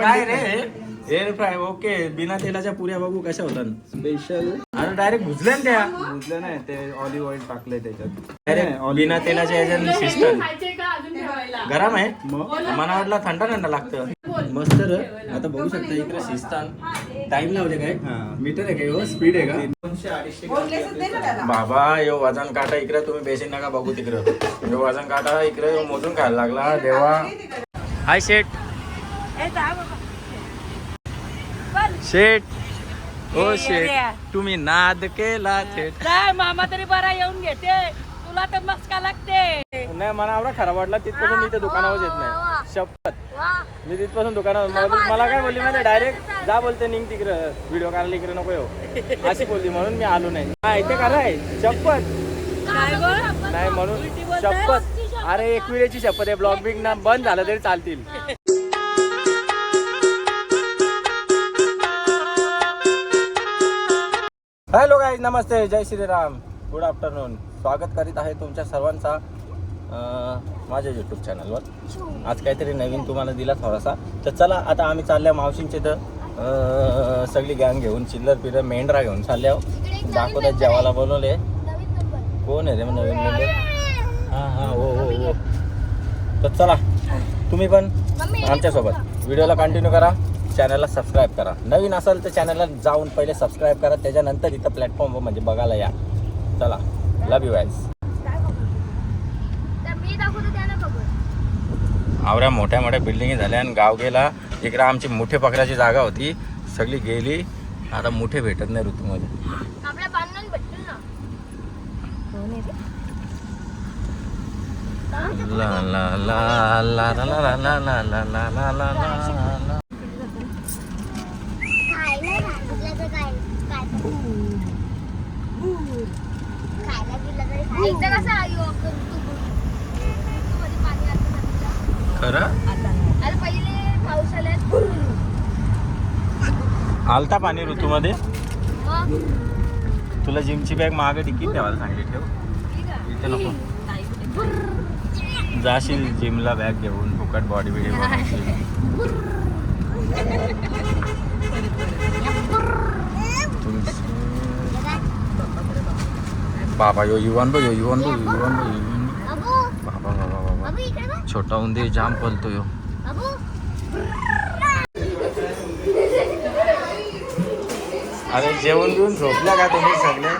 काय रे? Air fry okay बिना तेलाच्या पुऱ्या बघू कशा होतात. स्पेशल अरे डायरेक्ट भुजल्या ना त्या नाही ते ऑलिव्ह ऑइल टाकलंय त्याच्यात. डायरेक्ट बिना तेलाच्या याच्यात शिस्टन खायचे का अजून ठेवायला गरम आहे. मग? मला वाटलं थंड थंड लागतं. मस्त र आता बघू शकता इकडे शिस्तान टाइम लावले काय? हा. मीटर आहे काय हो? स्पीड आहे का? दोनशे अडीचशे बाबा यो वजन काटा इकडे तुम्ही बेसिन नका बघू तिकडं. यो वजन काटा इकडे मोजून खायला लागला देवा. हाय शेट शेट ओ शेट तुम्ही नाद केला शेट काय मामा तरी बरा येऊन घेते. तुला तर मस्का लागते. नाही मला एवढा खराब वाटला तिथपासून मी त्या दुकानावर येत नाही. शपथ. मी तिथपासून दुकानावर मला मला काय बोलली माहिती डायरेक्ट जा बोलते निघ तिकडं. व्हिडिओ काढायला इकडे नको येऊ. अशी बोलली म्हणून मी आलो नाही. हा इथे खरं आहे. शपथ. नाही म्हणून शपथ. अरे एक वेळेची शपथ आहे. ब्लॉग बिग ना बंद झालं तरी चालतील. हॅलो गाईज नमस्ते जय श्रीराम. गुड आफ्टरनून स्वागत करीत आहे तुमच्या सर्वांचा अं, माझ्या यूट्यूब चॅनलवर आज काहीतरी नवीन तुम्हाला दिला थोडासा. तर चला आता आम्ही चालल्या मावशींचे तर अं, सगळी गँग घेऊन चिल्लर पिल्लर मेंढरा घेऊन चालल्या. दाखवतात जेवायला बनवले कोण आहे रे मग नवीन मेंढर हां हां हो हो हो. तर चला तुम्ही पण आमच्यासोबत. व्हिडिओला कंटिन्यू करा. चॅनलला सबस्क्राईब करा नवीन असाल तर चॅनलला जाऊन पहिले सबस्क्राईब करा त्याच्यानंतर इथं प्लॅटफॉर्मवर म्हणजे बघायला या चला लव यू गाईज मी दाखवतो त्यानं बघू आवऱ्या मोठ्या मोठ्या बिल्डिंगी झाल्या आणि गाव गेला इकडं आमची मुठे पकडायची जागा होती सगळी गेली आता मुठे भेटत नाही ऋतूमध्ये ला ला ला ला ला ला ला ला ला ला ला ला ला ला खायला घातलं तर काय काय खायला दिलं तरी खायला. एकदा कसं आई वापरून तू तू मध्ये पाणी आलं नदीला. खरं अरे पहिले पावसाळ्यात आलता पाणी ऋतूमध्ये? तुला जिमची बॅग मागे तिकीट ठेवायला सांगली ठेव. इथे नको. जाशील जिमला बॅग घेऊन फुकट बॉडी बिडी बाबा यो युवान बघ यो युवान बघ युवान बघ युवान बाबा बाबा बाबा. छोटा उंदीर जाम पलतो यो. अरे जेवण देऊन झोपला का तुम्ही सगळे?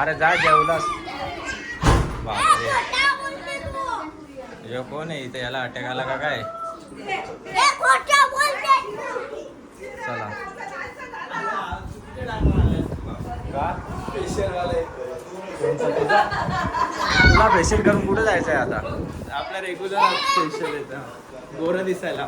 अरे जा जेवलास. बापरे. कोण आहे इथे? याला अटॅक आला का काय? चला. तुला फेशियल करून कुठे जायचंय आता? आपला रेग्युलर फेशियल येतं गोरं दिसायला.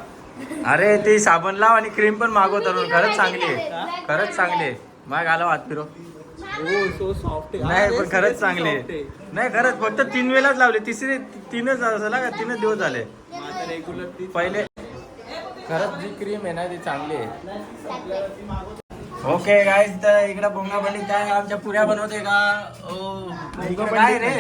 अरे ती साबण लाव आणि क्रीम पण मागव तरुण. खरंच चांगली आहे. खरंच चांगली आहे. माग आला हात फिरो हो सो सॉफ्ट नाही पण खरंच चांगली आहे. नाही खरंच फक्त तीन वेळाच लावले. तिसरे तीनच झाला का तीनच दिवस झाले. पहिले खरंच जी क्रीम आहे ना ती चांगली आहे. ओके गाईज तर इकडे बोंगाबली काय आमच्या पुऱ्या बनवते का? काय रे?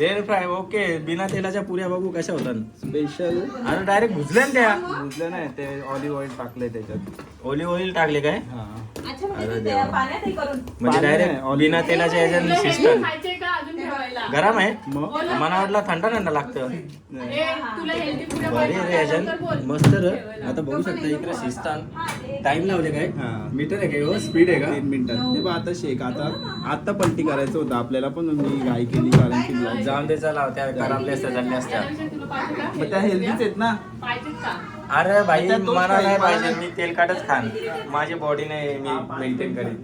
एअर फ्राय ओके बिना तेलाच्या पुऱ्या बघू कशा होतात. स्पेशल अरे डायरेक्ट भुजल्या ना त्या. बुजलं नाही ते ऑलिव्ह ऑइल टाकलंय त्याच्यात. ओलिव्ह ऑइल टाकले काय? हा. म्हणजे पाणी डायरेक्ट नाही, बिना तेलाच्या याच्यात शिस्टन खायचे का अजून ठेवायला? गरम आहे? मग? मला वाटलं थंड थंड लागतं. ए, तुला हेल्दी पुऱ्या बरे पाहिजे रे असेल याच्यात तर बोल. मस्त र. आता बघू शकता इकडे शिस्तान टाइम लावले काय? हा. मीटर आहे काय हो स्पीड आहे का? तीन मिनिटात ते बघ आता शेक आता आता पलटी करायचं होतं. आपल्याला पण मी घाई केली कारण की vlog जाऊन दे चला त्या खराबल्या असत्या झाल्या असत्या? मग त्या हेल्दीच आहेत ना. अरे भाई दोष मला नाही नाही, पाहिजे मी तेलकाटच खान. माझी बॉडी नाही मी मेंटेन करीन.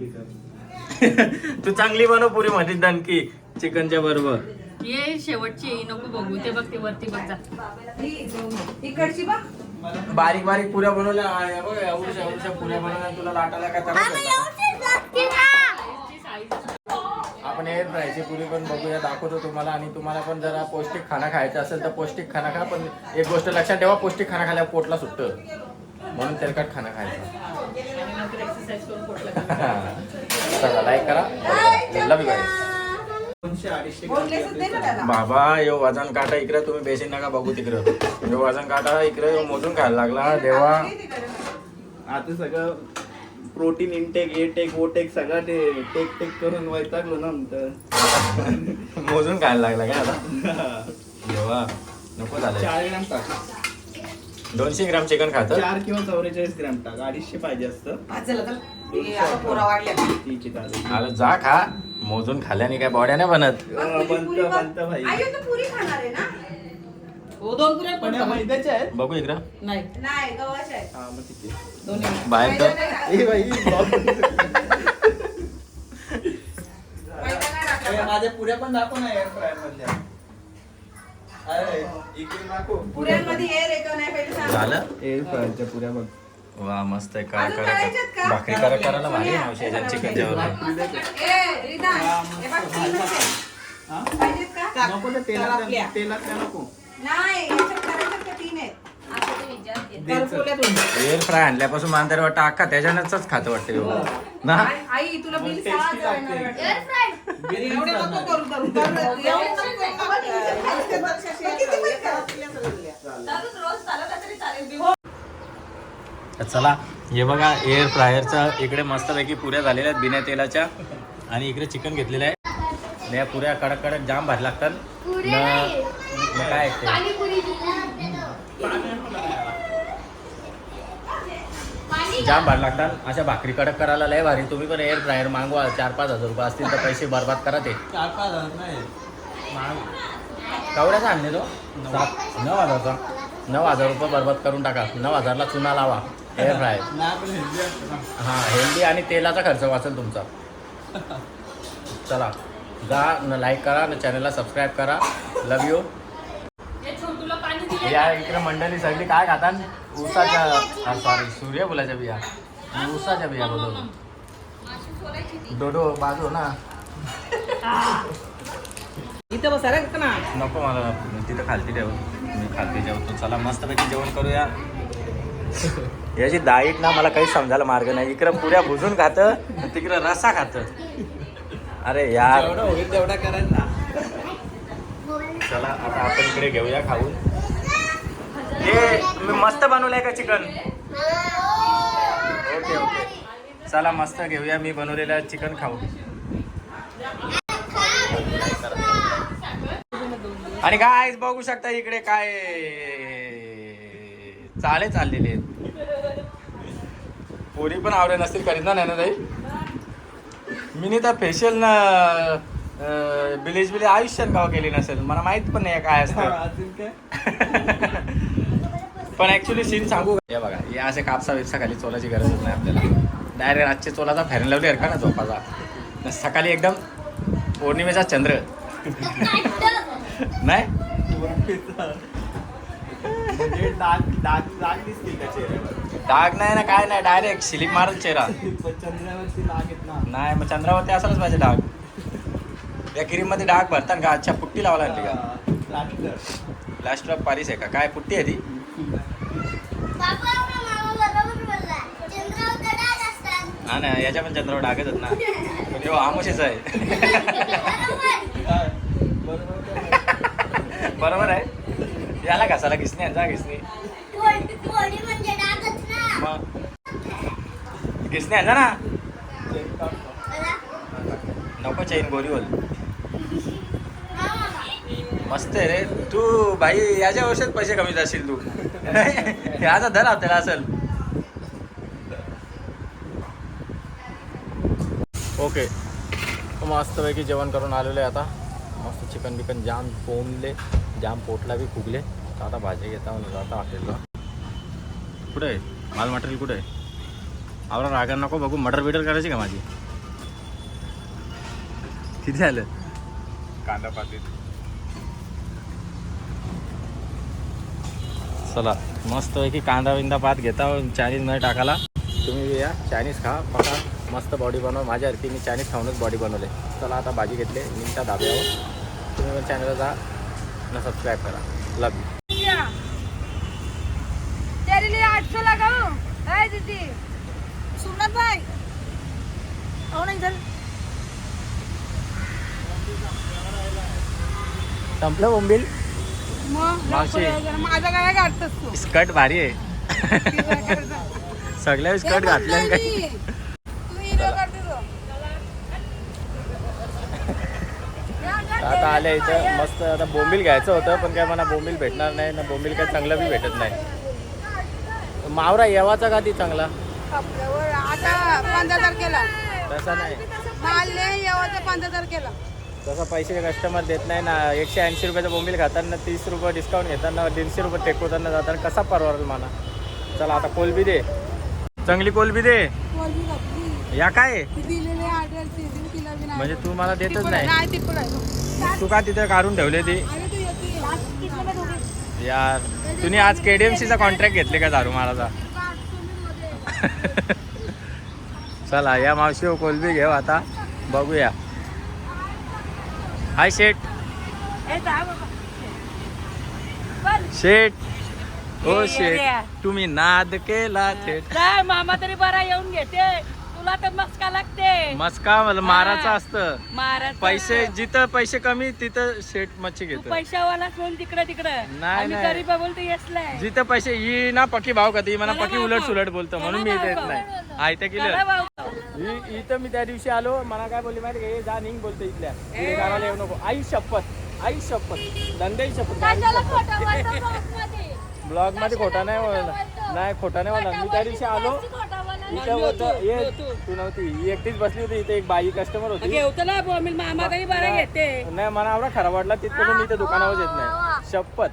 तू चांगली बनव पुरी मध्ये दणकी चिकनच्या बरोबर. ये शेवटची नको बघू ते बघ ते वरती बघ जा. बारीक बारीक पुऱ्या बनवल्या बघ एवढ्या एवढ्या पुऱ्या बनवल्या तुला लाटायला काय त्रास होता? आपण एअर फ्रायची पुरी पण बघूया दाखवतो तुम्हाला. आणि तुम्हाला पण जरा पौष्टिक खाना खायचं असेल तर पौष्टिक खाना खा पण एक गोष्ट लक्षात ठेवा पौष्टिक खाना खायला पोटला सुटतं. म्हणून तेलकट खाना खायचं. चला लाईक करा. लव यू बाबा यो वजन काटा इकडे तुम्ही बेसिन नका बघू तिकडं. यो वजन काटा इकडे मोजून खायला लागला. देवा. आता सगळं प्रोटीन इनटेक ए टेक ओ टेक सगळं ते टेक टेक करून वैतागलो ना नंतर मोजून खायला लागला काय आता? देवा नको झालं चार ग्राम टाक. दोनशे ग्राम चिकन खात? चार किंवा चौवेचाळीस ग्राम टाक. अडीचशे पाहिजे असतं. आज झालं तर? हे आता पोरा वाढल्या. ठीक आहे चालेल. आलं जा खा. मोजून खाल्ल्याने काय बॉड्या नाही बनत. बनतं बनतं भाई. आई पुरी खाणार आहे ना? हो दोन पुऱ्या पण या मैद्याच्या आहेत. बघू इकडं. नाही. नाही गव्हाच्या आहेत. हा मग ठीक आहे दोन्ही बाहेर तर. ए बाई मैदा नाही टाकला. अरे, माझ्या पुऱ्या पण दाखव ना एअर फ्रायर मधल्या. अरे इकडे दाखव. पुऱ्यांमध्ये एअर आहे का नाही पहिले सांग. झालं? एअर फ्रायरच्या पुऱ्या बघ. वा मस्त आहे. काय अजून करा? भाकरी करा करायला भारी आहे मावशी याच्यात चिकन जेवण ए, रिदान, हे बघ, तीनच आहे. हा? पाहिजेत का? नको त्या चला आपल्या. तेलात तेलात त्या नको. नाही याच्यात करायच्यात का तीन आहेत असं ते विचारते तर पोल्यातून. एअर फ्राय आणल्यापासून मला तरी वाटतं अख्खा त्याच्यानंच खातं वाटतं एवढं. ना आई- आई तुला बिल मग सहा tasty हजार येणार लागते. वाटतं. एअर फ्राय एवढे नको करू करू. करू. एवढे नको करू. किती पैसे? तर चला हे बघा एअर फ्रायरचा इकडे मस्तपैकी पुऱ्या झालेल्या आहेत बिना तेलाच्या आणि इकडे चिकन घेतलेलं आहे या पुऱ्या कडक कडक जाम भारी लागतात. न- नाही. काय जाम भारी लागतात. अशा भाकरी कडक करायला लय भारी. तुम्ही पण एअर फ्रायर मागवा. चार पाच हजार रुपये असतील तर पैसे बर्बाद करा ते. चार पाच हजार नाही. कवड्याचा आणले तो? सात नऊ हजारचा? नऊ हजार रुपये बर्बाद करून टाका. नऊ हजारला चुना लावा. एअर फ्रायर नाही हां हेल्दी आणि तेलाचा खर्च वाचेल तुमचा. चला. जा न लाईक करा न चॅनलला सबस्क्राईब करा. लव यू छोटूला पाणी दिले या इकडे मंडळी सगळी काय खातात? ऊसाच्या हा सॉरी सूर्यफुलाच्या बिया. मी ऊसाच्या बिया बोलवतो डोडो बाजू ना. इथं बसा ना. नको मला तिथं खालती ठेव मी खालती जेवतो चला मस्तपैकी जेवण करूया. याची डाईट ना मला काही समजायला मार्ग नाही. इकडं पुऱ्या भुजून खातं तिकडं रसा खातं. अरे यार. जेवढं होईल तेवढा करा ना. चला आता आपण इकडे घेऊया खाऊन. हे मी मस्त बनवलंय का चिकन? Okay okay. चला मस्त घेऊया मी बनवलेलं चिकन खाऊ आणि काय बघू शकता इकडे काय चाले चाललेले आहेत. पोरी पण आवडे नसतील करीत ना ना ताई? मी तर फेशियल ना बिलीज बिली आयुष्यात गाव केली नसेल. मला माहीत पण नाही काय असतं. पण ऍक्च्युली सीन सांगू? हे बघा हे असे कापसा बिपसा खाली चोलाची गरजच नाही आपल्याला. डायरेक्ट रातचे चोलाचा फॅन लावली का ना झोपाचा सकाळी एकदम पौर्णिमेचा चंद्र. नाही? म्हणजे डाग डाग डाग दिसतील त्या चेहऱ्यावर. डाग नाही ना काय नाही डायरेक्ट शिलीप मारल चेहरा. पण चंद्रावरची डाग आहेत ना. नाही मग चंद्रावरती असलच पाहिजे डाग. या क्रीममध्ये डाग भरतात का? अच्छा पुट्टी लावा लागली का? प्लास्टर. लास्ट ऑफ पॅरिस आहे का? काय पुट्टी आहे ती? बाबा आपला मामा बरोबर बोलला चंद्रावर डाग असतात हा ना याच्या पण चंद्रावर डागच आहेत ना. पण हो आमुशीच आहे. बरोबर बरोबर आहे. याला घासाला घिसणे जा घिसणे मग? घिसणी आहे ना. नको चैन गोरी बोल मस्त आहे रे. तू भाई याच्या वर्षात पैसे कमी जाशील तू. याचा धर आपल्याला असेल. ओके. मस्तपैकी जेवण करून आलेलो आहे आता. मस्त चिकन बिकन जाम पोमले जाम पोटला बी फुगले. तर आता भाजी घेता म्हणून आता हॉटेलला. कुठे आहे? माल मटेरियल कुठे आहे? आवरा रागा नको बघू मटर बिटर करायची का माझी? किती आलं? कांदा पातीत. चला मस्त पैकी कांदा विंदा पात घेता चायनीजमध्ये टाकाला तुम्ही या चायनीज खा बघा मस्त बॉडी बनवा. माझ्या अर्थी मी चायनीज खाऊनच बॉडी बनवले. चला आता भाजी घेतली मिनटा धाब्यावर तुम्ही पण चॅनलला जा ना सबस्क्राईब करा. लव यू तेरे लिए आठ सौ लगाऊं संपलं बोंबील? मावशी. माझं काय काढतोस तू. स्कर्ट भारी आहे. सगळ्या स्कर्ट घातल्या. आणि तो. आता आल्या इथं. मस्त आता बोंबील घ्यायचं होतं पण काय मला बोंबील भेटणार नाही ना बोंबील काय चांगलं बी भेटत नाही. मावरा येवाचा का ती चांगला? आपल्यावर आता पंधरा तारखेला. तसा नाही. माल नाही येवाचं पंधरा तारखेला. तसा पैसे कस्टमर देत नाही ना. एकशे ऐंशी रुपयाचा बोंबील खाताना तीस रुपये डिस्काउंट घेताना दीडशे रुपये टेकवताना जाताना कसा परवडेल मला चला आता कोलबी दे. चांगली कोलबी दे. या काय? म्हणजे तू मला देतच नाही. ती का तिथे काढून ठेवले ती? यार तुम्ही आज केडीएमसीचा कॉन्ट्रॅक्ट घेतले का दारू महाराजा चला या मावशी कोलबी घेऊ आता बघूया हाय. बरं. शेठ ओ ये. तुम्ही नाद केला थेट मामा तरी बरा येऊन घेते तुला तर मस्का लागते. मस्का मला माराचं असतं. महाराज पैसे जिथं पैसे कमी तिथं शेठ मच्छी तू घेतो पैशावालाच म्हणून तिकडे तिकडे. नाही, आम्ही नाही. गरीब बोलतो येसलाय जिथं पैसे ही ना पक्की भाव कधी मला पक्की भाव उलट. सुलट बोलतो म्हणून मी भाव नाही. आयत्या करा केलं भाऊ. इ- इथं मी त्या दिवशी आलो मला काय बोलली माहिती का, हे जा निघ बोलतो इथल्या. गावाला येऊ नको. आई शपथ आई शपथ धंद्याची शपथ. कशाला. खोटं बोलतो? ब्लॉगमध्ये खोटा नाही बोलणार. नाही खोटा नाही बोलणार. मी त्या दिवशी आलो. इथं होतं ये तू नव्हती. ही एकटीच बसली होती. इथे एक बाई कस्टमर होती. घेवतो ना बोंबील मामा तरी बरा घेते. नाही मला आवडा खराब वाटला. तिथपासून मी इथे दुकानावर येत नाही. शपथ.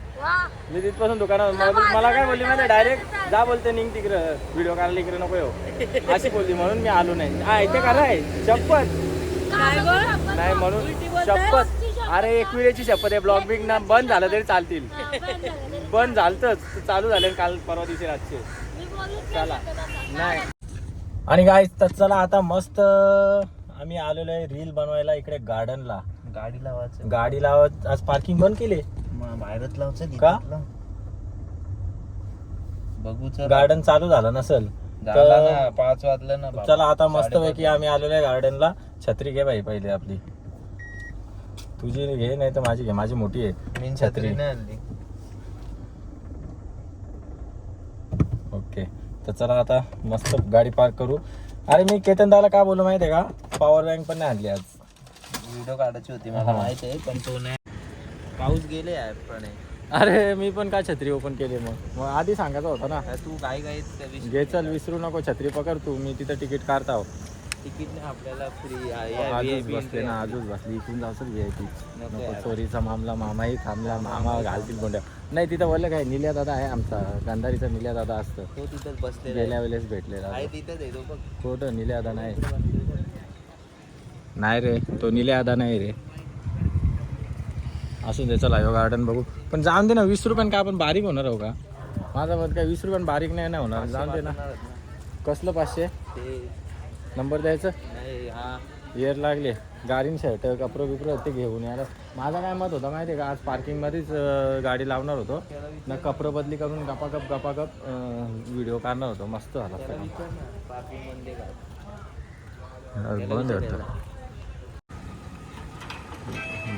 मी तिथपासून दुकानावर मला मला काय बोलली माहिती डायरेक्ट जा बोलते निघ तिकडं. व्हिडिओ काढायला इकडे नको येऊ. अशी बोलली. म्हणून मी आलो नाही. हा इथे कराय शपथ. काय गं? नाही म्हणून? शपथ. अरे एक वेळेची शपथ आहे. ब्लॉग बिग ना बंद झालं तरी चालतील. बंद झालतच. चालू झाले काल परवा दिवशी रातचे. चला. नाही. आणि काय तर चला आता मस्त आम्ही आलेलो आहे रील बनवायला इकडे गार्डनला गाडी लावायचं. गाडी लावत आज पार्किंग बंद केली? मग बाहेरच लावायचं का? गीतातलं. बघू चल गार्डन चालू झालं नसेल झाला तर ना पाच वाजलं ना बाबा. चला आता मस्त पैकी आम्ही आलेलो आहे गार्डनला छत्री घे बाई पहिले आपली. तुझी घे नाही तर माझी घे. माझी मोठी आहे. मी छत्री. छत्री. नाही आणली ओके तर चला आता मस्त गाडी पार्क करू. अरे मी केतन दाला काय बोलू माहिती आहे का? पॉवर बँक पण नाही आणली आज. व्हिडिओ काढायची होती मला. माहीत आहे पण तो नाही. पाऊस गेले पण आहे. अरे मी पण काय छत्री ओपन केली मग? मग आधी सांगायचं होतं ना. तू काय काय घे चल विसरू नको छत्री पकड तू. मी तिथं तिकीट काढता तिकीट नाही आपल्याला फ्री आजच बसले ना आजच बसली. इकडून जाऊन व्ही आय पी नको नको यार. चोरीचा मामला मामाही थांबला मामा घालतील कोंड्या नाही तिथं बोललं काय निल्या दादा आहे आमचा गांधारीचा निल्या दादा असतं. तो तिथंच बसलेला गेल्या आहे. वेळेस भेटलेला आहे तिथंच आहे तो बघ कुठं निल्या दादा नाही. नाही रे तो निल्या दादा नाही रे. असू दे चला गार्डन बघू. पण जाऊन दे ना वीस रुपयानं काय आपण बारीक होणार आहो का? माझा मत काय वीस रुपयानं बारीक नाही ना होणार. जाऊन दे ना. कसलं पाचशे? ते नंबर द्यायचं? नाही हा. येर लागले. गाडीन शर्ट कपडे बिपडे ते घेऊन यायला. माझा काय मत होता माहिती आहे का? आज पार्किंगमध्येच गाडी लावणार होतो. ना कपडे बदली करून गपागप गपागप व्हिडिओ काढणार होतो. मस्त झाला बंद होतं.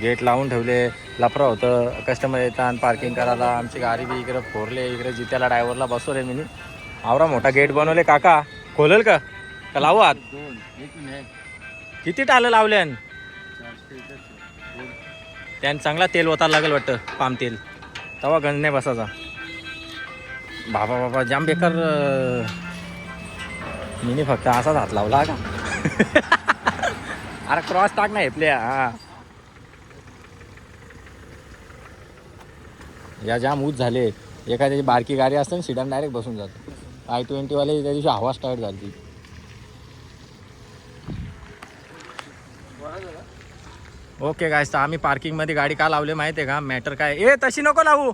गेट लावून ठेवले. लफरा होतं. कस्टमर येतात पार्किंग करायला. आमची गाडी बी इकडे फोरले इकडे जित्याला ड्रायव्हरला बसवले मी. आवरा मोठा गेट बनवले. काका खोलेल का? का लावू आत? किती टालं लावल्यान? त्यानं चांगला तेल ओतायला लागेल वाटतं पाम तेल. तवा गंज नाही बसायचा. बाबा बाबा जाम बेकार मीनी फक्त असाच हात लावला का? अरे क्रॉस टाक ना हेपल्या हा. या जाम ऊच झाले. एखाद्याची बारकी गाडी असते ना सिडन डायरेक्ट बसून जातो. आय ट्वेंटीवाले त्या दिवशी हवा स्टार्ट झाली ओके काय तर आम्ही पार्किंगमध्ये गाडी का लावली माहिती आहे का? मॅटर काय? ए तशी नको लावू.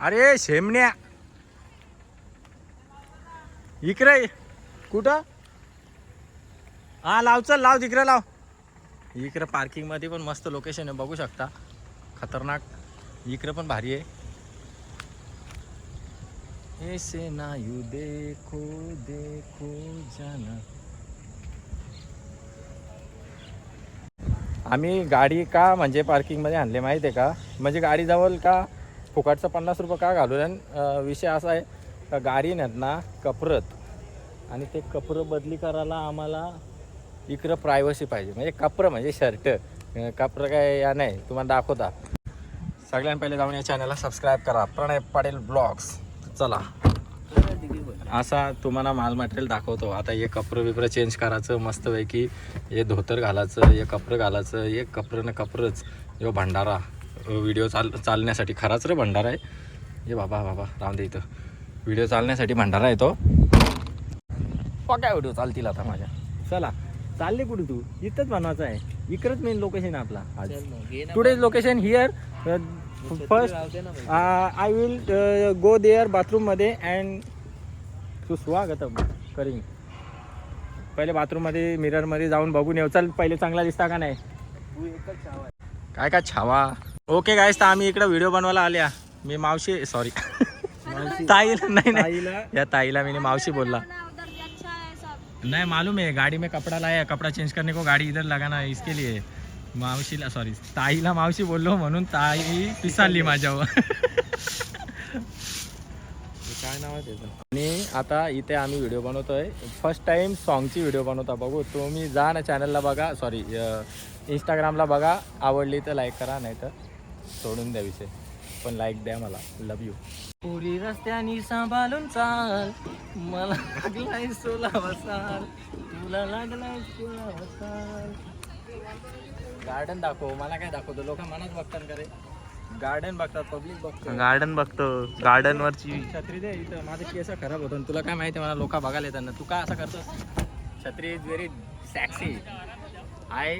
अरे शेमण्या. इकडे कुठं? हा लाव चल लाव तिकडे लाव. इकडे पार्किंगमध्ये पण मस्त लोकेशन आहे बघू शकता. खतरनाक. इकडे पण भारी आहे. ऐसे ना यू देखो देखो जाना. आम्ही गाडी का म्हणजे पार्किंगमध्ये आणले माहिती आहे का? म्हणजे गाडी जवळ का? फुकाटचं पन्नास रुपये का घालून आणि विषय असा आहे का गाडी नेत ना कपरत. आणि ते कपरं बदली करायला आम्हाला इकडं प्रायव्हसी पाहिजे. म्हणजे कपरं म्हणजे शर्ट कपरं काय या नाही तुम्हाला दाखवता. सगळ्यांना पहिले जाऊन या चॅनलला सबस्क्राईब करा. प्रणय पाटील ब्लॉग्स चला. असा तुम्हाला माल मटेरियल दाखवतो. आता हे कपडं बिपरं चेंज करायचं मस्तपैकी हे धोतर घालायचं हे कपडं घालायचं हे कपडं न कपडंच. यो भंडारा व्हिडिओ चाल चालण्यासाठी खराच रे भंडारा आहे. हे बाबा बाबा राम दे इथं. व्हिडिओ चालण्यासाठी भंडारा आहे तो. पक्या व्हिडिओ चालतील आता माझ्या. चला चालले कुठे तू? इथंच बनवायचं आहे. इकडंच मेन लोकेशन आहे आपला. आज. Today's location here first I will go there बाथरूममध्ये अँड तू स्वागतम. करीन. पहिले बाथरूममध्ये मिररमध्ये जाऊन बघून येऊ. चल पहिले चांगला दिसता का नाही? काय काय छावा? ओके गायस तर आम्ही इकडे व्हिडिओ बनवायला आल्या. मी मावशी सॉरी ताईला नाही नाही. या ताईला मी मावशी बोलला. नहीं मालूम है गाड़ी में कपड़ा लाया कपड़ा चेंज करने को गाड़ी इधर लगाना है इसके लिए. मावशीला सॉरी ताईला मावशी बोललो म्हणून ताई पिसाली माझ्यावर. काय नाव आहे त्याचं? आणि आता इथे आम्ही व्हिडिओ बनवतोय. फर्स्ट टाइम सॉन्गची व्हिडिओ बनवता. बघू तुम्ही जा ना चॅनलला बघा. सॉरी इंस्टाग्रामला बघा. आवडली तर लाईक करा नाही तर सोडून द्या विषय. पण लाईक द्या मला. लव यू पुरी रस्त्यानी सांभाळून चाल. मला लागलाय सोला वसाल. तुला लागलाय सोला वसाल. गार्डन दाखव. मला काय दाखवतो? लोक मनात बघतात का रे? गार्डन बघतात पब्लिक बघतो गार्डन बघतो. गार्डन वरची छत्री दे इथं. माझे केस खराब होतो तुला काय माहिती मला लोक बघायला येतात ना तू काय असं करतोस? छत्री is very sexy I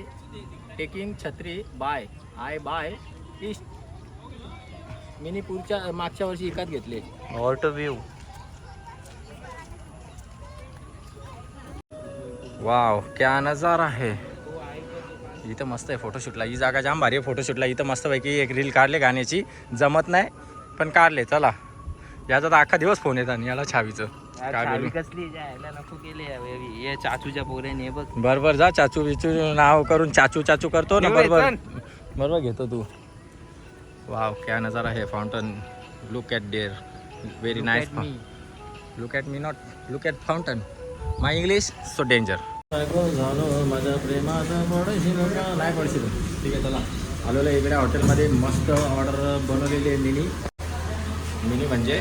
taking छत्री bye I bye east mini पुढच्या मागच्या वर्षी विकत घेतले. ऑटो व्ह्यू वाव क्या नजारा आहे इथं मस्त आहे फोटोशूटला ही जागा जाम भारी आहे फोटोशूटला इथं मस्तपैकी एक रील काढले गाण्याची. जमत नाही पण काढले. चला. याचा तर अख्खा दिवस फोन येतात याला छावीचं. काय बोलू? चाचूच्या पोरेने बघ. बरोबर जा चाचू बिचू नाव करून चाचू चाचू करतो ना. बरोबर. बरोबर घेतो तू. वाव क्या नजारा आहे fountain look at there very nice look at me not look at fountain my English so danger झालो माझ्या प्रेमाचा पडशील नाही पडशील. ठीक आहे चला. आलेलो आहे इकडे हॉटेलमध्ये मस्त ऑर्डर बनवलेली आहे मिनी. मिनी म्हणजे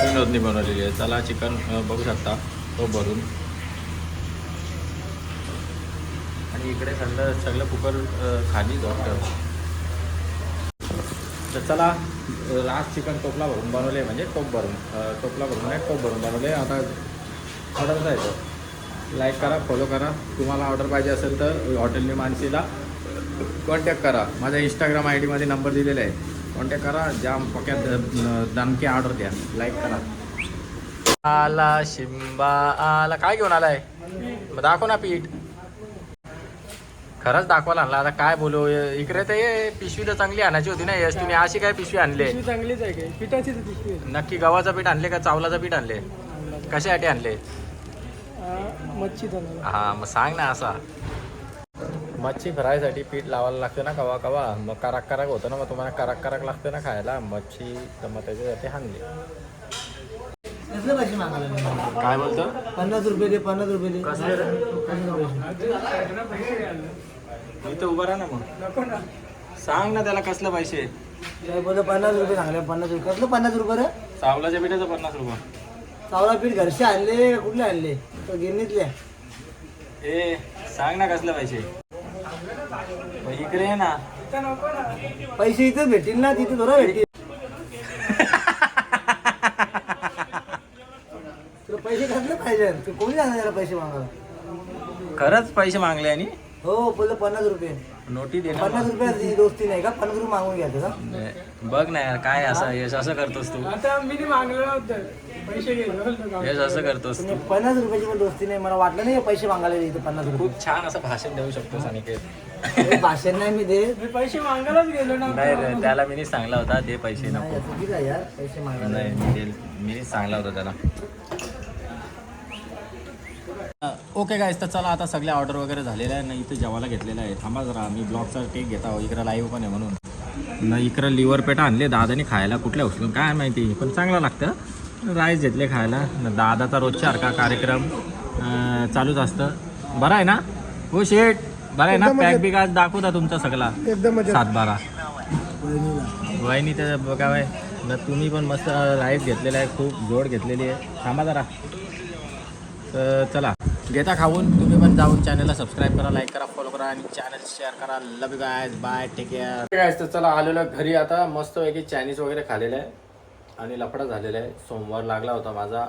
विनोदनी बनवलेली आहे. चला चिकन बघू शकता. तो भरून. आणि इकडे सगळं सगळं कुकर खाली डॉक्टर तर चला लास्ट चिकन टोपला भरून बनवले म्हणजे टोप भरून टोपला भरून नाही टोप भरून बनवले. आता ऑर्डर जायचं लाईक करा फॉलो करा. तुम्हाला ऑर्डर पाहिजे असेल तर हॉटेल मानसीला कॉन्टॅक्ट करा. माझ्या इंस्टाग्राम आय डीमध्ये नंबर दिलेला आहे. कॉन्टॅक्ट करा जाम पक्यात दणके ऑर्डर द्या. लाईक करा. आला शिंबा आला. काय घेऊन आलाय? मग दाखव ना पीठ. खरंच दाखवायला आणला. आता काय बोलू? इकडे तर ये पिशवी तर चांगली आणायची होती ना यश तुम्ही अशी काय पिशवी आणले? चांगलीच आहे पिठाची. नक्की गव्हाचं पीठ आणले का चावलाचं पीठ आणले. कशासाठी आणले? मच्छी तर हा मग सांग ना असा. मच्छी फ्रायसाठी पीठ लावायला लागतं ना कवा कवा. मग कराक कराक होतं ना मग तुम्हाला कराक कराक लागतं ना खायला. मच्छी तर मग त्याच्यासाठी हाणले. कसलं पैसे मागायला काय बोलतो? पन्नास रुपये दे पन्नास रुपये दे. इथं उभं राहा ना मग. सांग ना त्याला कसलं पैसे. काय बोलतो पन्नास रुपये सांगले पन्नास रुपये. कसलं पन्नास रुपये रे? चावलाच्या पिठाचं पन्नास रुपये. चावला पीठ घरचे आणले का कुठले आणले? तो गिरणीतले. ए सांग ना कसलं पैसे. मग इकडे ये ना. पैसे इथेच भेटतील ना तिथे थोडं भेटतील. तुला पैसे कसले पाहिजे? तू कोणी जाणार त्याला पैसे मागायला? खरंच पैसे मागले आणि? हो बोललो पन्नास रुपये. नोटी दे ना. पन्नास रुपये दोस्ती नाही का? पन्नास रुपये मागून घ्यायचं का नाही, बघ ना यार काय असं यश असं करतोस तू. आता मी मागलं नव्हतं यश असं करतोस तू. तुम्ही पन्नास रुपयाची पण दोस्ती नाही. मला वाटलं नाही पैसे मागायला इथे पन्नास रुपये. खूप छान असं भाषण देऊ शकतोस अनिकेत. हे भाषण नाही मी मी पैसे मागायलाच गेलो ना. नाही त्याला मी सांगला होता दे पैसे नाही नको. चुकीचं आहे यार पैसे मागायला नाही मी देईल मी सांगला होता त्याला. ओके गायस तर चला आता सगळ्या ऑर्डर वगैरे झालेल्या आहे ना इथं जेवायला घेतलेलं आहे थांबा जरा मी ब्लॉगचा टेक घेत आहो. इकडं लाईव्ह पण आहे म्हणून. ना इकडं लिव्हर पेटा आणले दादाने खायला. कुठल्या उचलून काय माहिती पण चांगलं लागतं. राईस घेतले खायला. न दादाचा रोजसारखा कार्यक्रम अं, चालूच असतं. बरं आहे ना? हो शेठ. बरं आहे ना? पॅक बिग आज दाखवता तुमचा सगळा. एकदम सात बारा वहिनी तर बघा बाय न तुम्ही पण मस्त राईस घेतलेला आहे. खूप जोड घेतलेली आहे. थांबा जरा. तर चला. घेता खाऊन. तुम्ही पण जाऊन चॅनलला सबस्क्राईब करा लाईक करा फॉलो करा आणि चॅनल शेअर करा. Love you guys bye take care तर चला आलेलो घरी आता. मस्त पैकी चायनीज वगैरे खालेलं आहे. आणि लफडा झालेला आहे. सोमवार लागला होता माझा.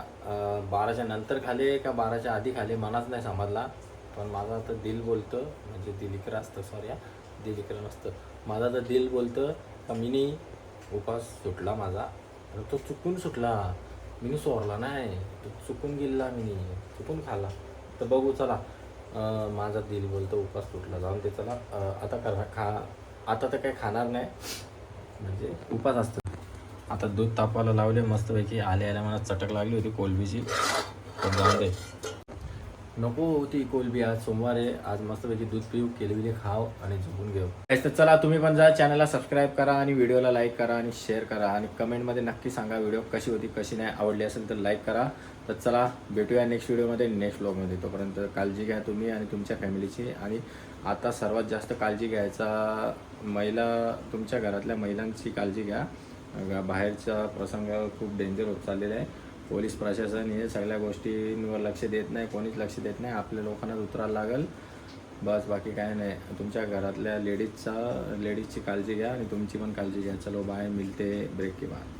बाराच्या नंतर खाली का बाराच्या आधी खाली मनाच नाही समजला. पण माझा आता दिल बोलतं. म्हणजे दिलिकर असतं सॉरी दिलिकर नसतं. माझा तर दिल बोलतं का नाही उपास सुटला माझा. आणि तो चुकून सुटला. मी सोरला नाही. तो चुकून गेला मी चुकून खाला. तर बघू चला. माझा दिल बोलतो उपास सुटला. जाऊन ते चला. आता करा खा. आता तर काही खाणार नाही. म्हणजे उपास असतं. आता दूध तापवायला लावले मस्तपैकी आले आल्या मला चटक लागली होती कोलबीची. जाऊ दे. नको होती कोलबी आज सोमवार आहे. आज मस्तपैकी दूध पिऊ केलबिले खाव आणि झोपून घेऊ. तर चला तुम्ही पण जा चॅनलला सबस्क्राईब करा आणि व्हिडिओला लाईक करा आणि शेअर करा आणि कमेंटमध्ये नक्की सांगा व्हिडिओ कशी होती कशी नाही आवडली असेल तर लाईक करा. तर चला भेटूया नेक्स्ट व्हिडिओमध्ये नेक्स्ट ब्लॉगमध्ये तोपर्यंत काळजी घ्या तुम्ही आणि तुमच्या फॅमिलीची आणि आता सर्वात जास्त काळजी घ्यायचा महिला तुमच्या घरातल्या महिलांची काळजी घ्या. बाहेरचा प्रसंग खूप डेंजर होत चाललेला आहे. पोलीस प्रशासन हे सगळ्या गोष्टींवर लक्ष देत नाही कोणीच लक्ष देत नाही. आपल्या लोकांनाच उतरायला लागेल. बस बाकी काय नाही. तुमच्या घरातल्या लेडीजचा लेडीजची काळजी घ्या आणि तुमची पण काळजी घ्या. चलो बाय मिळते ब्रेक के बाद.